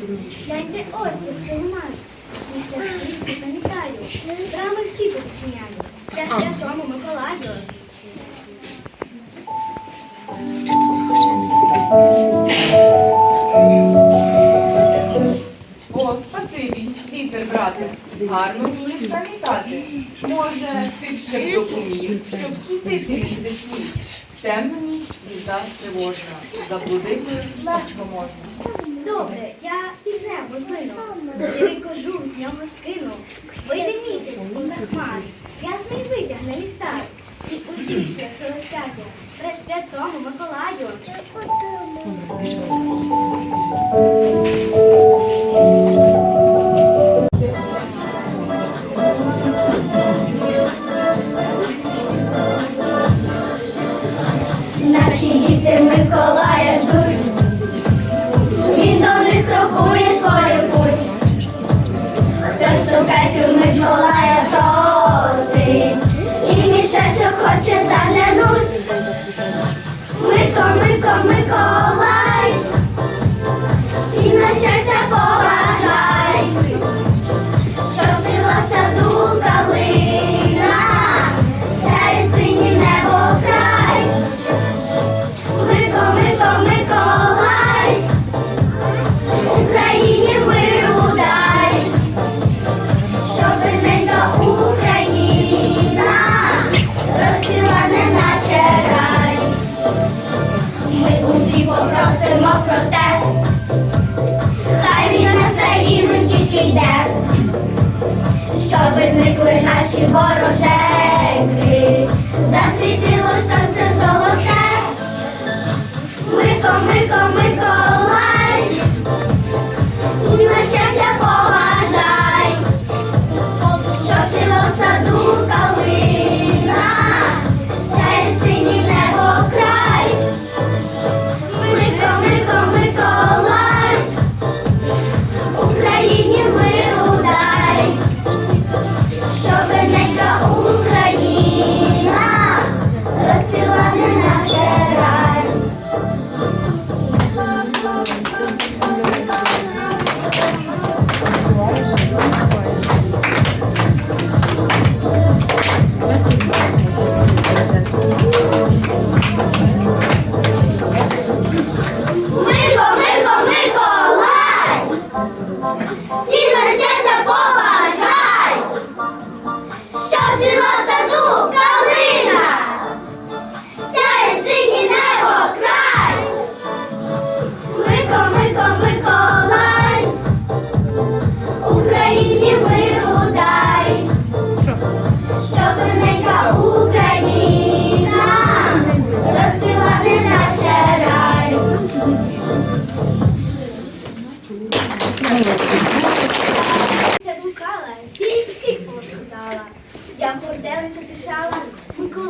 Гляньте, ось я синемаю. Ці шляхи замітаю. Брами всі відчиняю. Для святому Миколаю. О, спасибі, вітер, брате. Гарно вмієш замітати. Може, ти б ще допоміг, щоб світити ніч. Темну ніч їзда тривожна. Заблудити легко можна. Добре, я під небо злину. Сірий кожух з нього скину. Вийде місяць у захмар, Ясний витягне ліхтар. І усі шляхи осяде. Пред святому Миколаю. Діти Миколая ждуть, він до них крокує свою путь. Хтось цукерки Миколая просить, і мішечок хоче заглянуть. Мико, Мико, Миколай,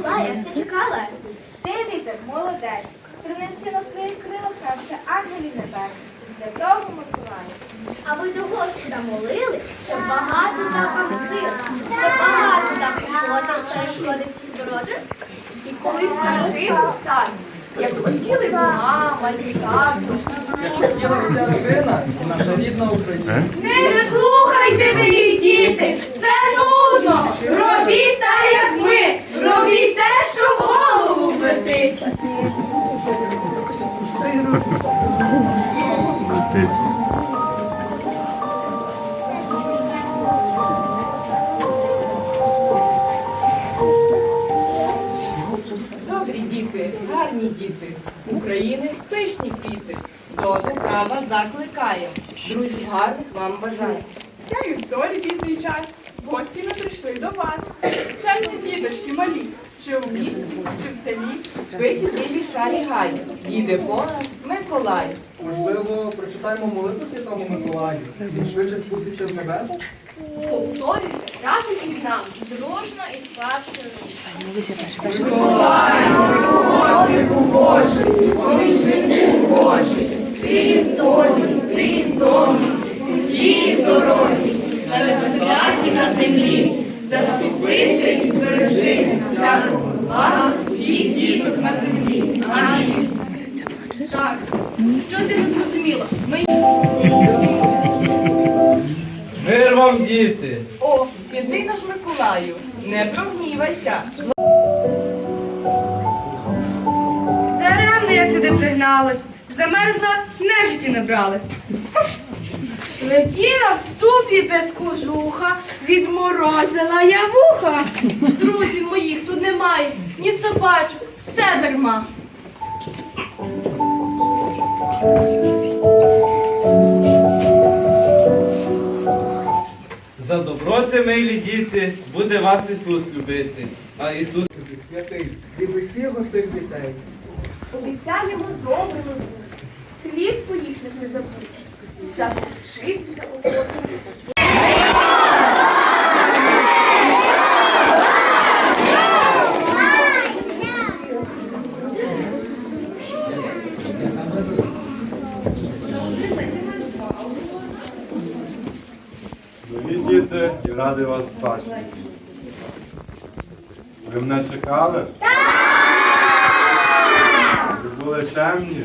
Миколая все чекала. Ти вітер, молодець, принеси на своїх крилах ще ангелів небес, святого Миколая. А ви до Господа молили, щоб багато дав вам сил, щоб багато дав шкоди, перешкоди всі збороти. І колись народили стати, як хотіли б мама, і тато. Хотіла вся родина, наша рідна Україна. Не слухайте ви їх, діти, це нудно. Робіть так, як ми, діти, гарні діти, України пишні квіти. До права закликає. Друзів гарних вам бажає. Сяють зорі пізній час, гості ми прийшли до вас. Чемні діточки малі, чи у місті, чи в селі. Спить у білій шалі гай, їде понад Миколай. Можливо, прочитаємо молитву Святому Миколаю. Він швидше спуститься з небес. Повторюйте разом із нами, дружно і сплачено. Заступися і збережи всякого зла, всіх діток на землі. Амінь. Так, Так, що ти не зрозуміла? Ми... Мир вам, діти! О, святий наш Миколаю, не прогнівайся. Сюди пригналась. Замерзла, нежиті набралась. Летіла в ступі без кожуха, відморозила я вуха. Друзів моїх тут немає, ні собачок, все дарма. За добро це, милі діти, буде вас Ісус любити. А Ісус Святий, від його цих дітей. Обіцяємо добрими бути, слід своїх не забути. Завчитися охоче. Дорогі діти, я радий вас бачити. Ви мене чекали? Так! Ви були чемні?